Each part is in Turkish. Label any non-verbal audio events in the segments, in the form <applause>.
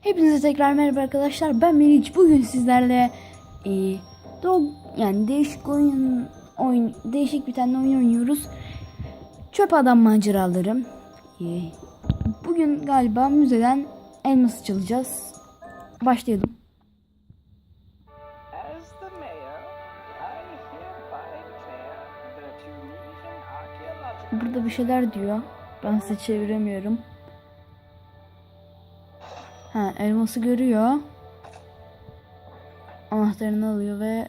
Hepinize tekrar merhaba arkadaşlar. Ben Meriç. Bugün sizlerle e, dog yani değişik oyun oyun değişik bir tane oyun oynuyoruz. Çöp adam maceraları. E, bugün galiba müzeden elması çalacağız. Başlayalım. Burada bir şeyler diyor. Ben size çeviremiyorum. Ha, elması görüyor. Anahtarını alıyor ve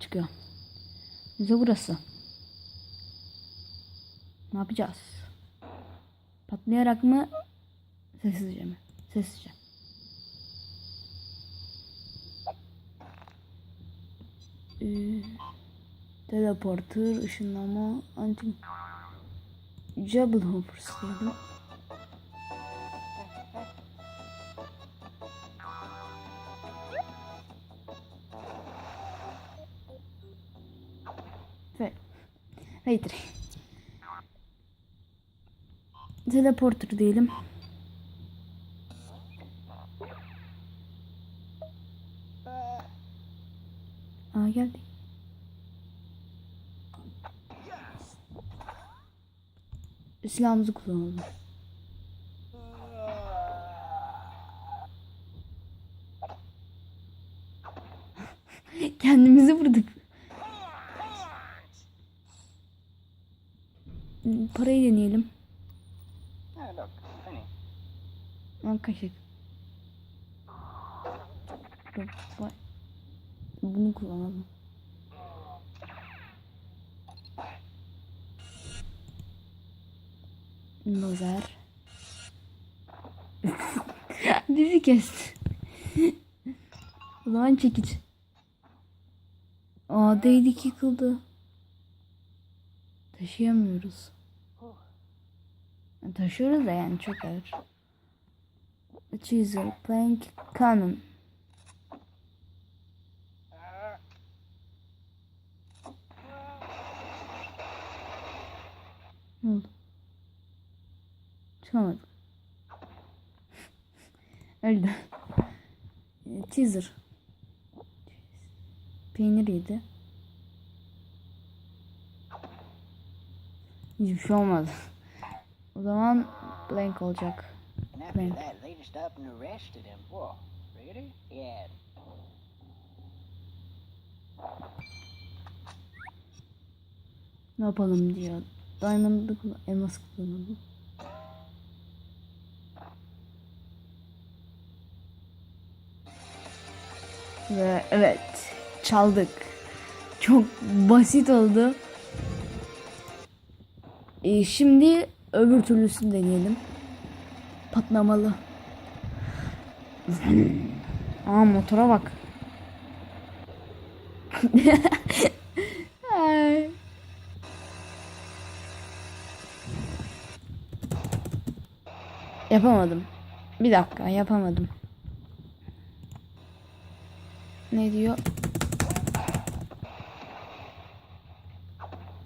çıkıyor. Bize burası. Ne yapacağız? Patlayarak mı? Sessizce mi? Sessizce. Ee, teleporter, ışınlama, anti... Jabal Hoppers Raider. Teleporter diyelim. Aa geldi. Silahımızı kullanalım. <laughs> Kendimizi vurduk. Parayı deneyelim. Dur, vay. Bunu kullanalım. Lazer. Bizi <laughs> kesti. o zaman çekiç. Aa değdik yıkıldı. Taşıyamıyoruz. Taşıyoruz da yani çok ağır. Chisel, plank, cannon. Ne oldu? Çıkamadım. <laughs> Öldü. Teaser. Peynir yedi. Hiçbir şey olmadı. O zaman blank olacak. Yeah. Ne yapalım diyor. Diamond'ı elmas kullanalım. Ve evet çaldık. Çok basit oldu. Ee, şimdi öbür türlüsünü deneyelim. Patlamalı. Aa motora bak. <laughs> Yapamadım. Bir dakika yapamadım. Ne diyor?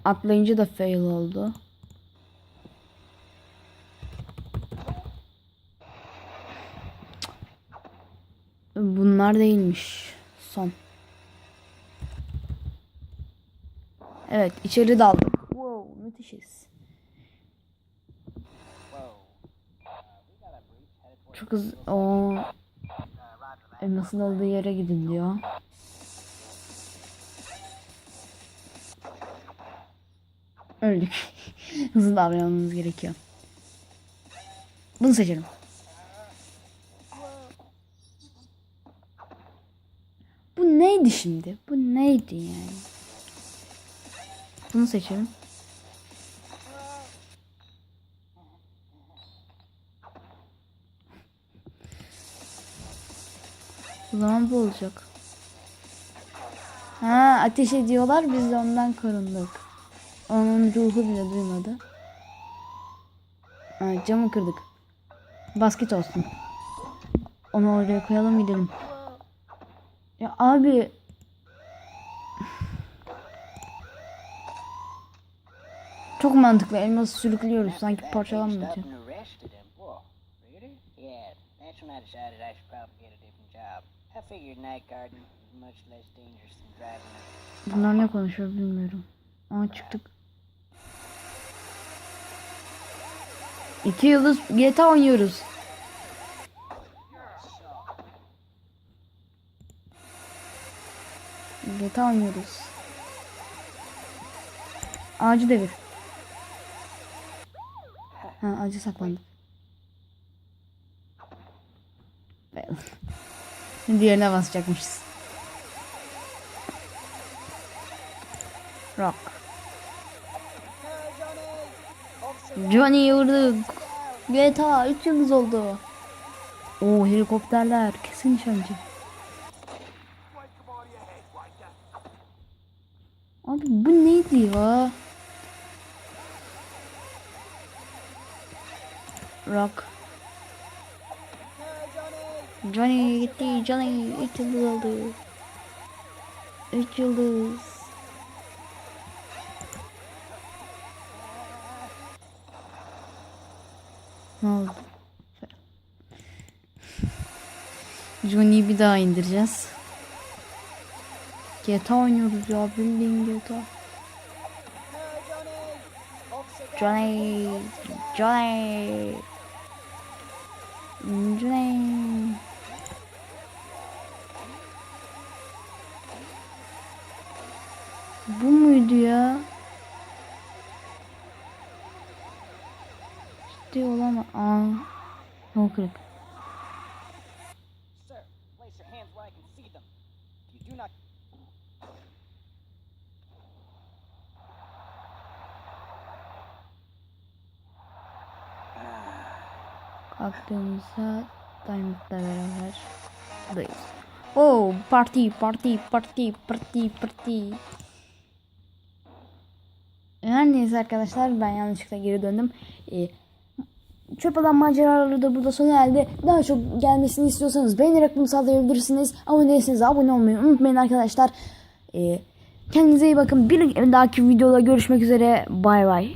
Atlayınca da fail oldu. Bunlar değilmiş. Son. Evet içeri daldık. Wow müthişiz. Çok hızlı. O elmasın olduğu yere gidin diyor. Öldük. <laughs> Hızlı davranmamız gerekiyor. Bunu seçelim. Bu neydi şimdi? Bu neydi yani? Bunu seçelim. O zaman bu olacak. Ha ateş ediyorlar biz de ondan korunduk. Onun ruhu bile duymadı. Ha, camı kırdık. Basket olsun. Onu oraya koyalım gidelim. Ya abi. Çok mantıklı. Elması sürüklüyoruz. Sanki parçalanmıyor. Bunlar ne konuşuyor bilmiyorum. Aa çıktık. İki yıldız GTA oynuyoruz. GTA oynuyoruz. Ağacı devir. Ha ağacı saklandı. <laughs> Diğerine basacakmışız. Rock. Johnny vurduk. GTA 3 yıldız oldu. Oo helikopterler kesin nişancı. Abi bu neydi ya? Rock. Johnny gitti. Johnny 3 yıldız oldu. 3 yıldız. Ne oldu? Johnny'yi bir daha indireceğiz. GTA oynuyoruz ya bildiğin GTA. Johnny, Johnny, Johnny. Bu muydu ya? Ciddi olama. Aa. Yol kırık. Kalktığımızda Diamond'la beraber buradayız. Oo parti parti parti parti parti. Her neyse arkadaşlar ben yanlışlıkla geri döndüm. Ee, çöp adam maceraları da burada sona erdi. Daha çok gelmesini istiyorsanız beğenerek bunu sağlayabilirsiniz. Abone değilseniz abone olmayı unutmayın arkadaşlar. Ee, kendinize iyi bakın. Bir dahaki videoda görüşmek üzere. Bay bay.